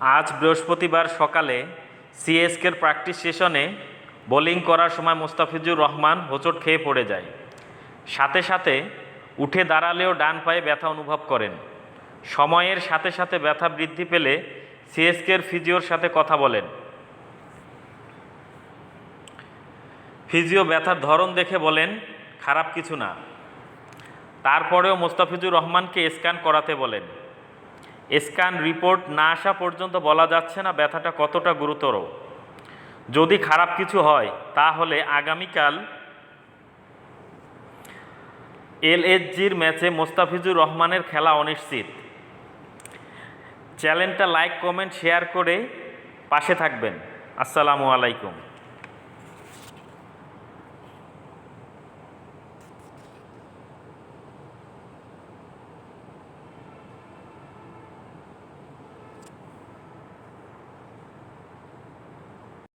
আজ বৃহস্পতিবার সকালে সিএসকের প্র্যাকটিস সেশনে বোলিং করার সময় মোস্তাফিজুর রহমান হোঁচট খেয়ে পড়ে যায়। সাথে সাথে উঠে দাঁড়ালেও ডান পায়ে ব্যথা অনুভব করেন। সময়ের সাথে সাথে ব্যথা বৃদ্ধি পেলে সিএসকের ফিজিওর সাথে কথা বলেন। ফিজিও ব্যথার ধরন দেখে বলেন, খারাপ কিছু না। তারপরেও মোস্তাফিজুর রহমানকে স্ক্যান করাতে বলেন। স্ক্যান রিপোর্ট না আসা পর্যন্ত বলা যাচ্ছে না ব্যথাটা কতটা গুরুতর। যদি খারাপ কিছু হয়, তাহলে আগামীকাল এলএসজির ম্যাচে মোস্তাফিজুর রহমানের খেলা অনিশ্চিত। চ্যানেলটা লাইক, কমেন্ট, শেয়ার করে পাশে থাকবেন। আসসালামু আলাইকুম।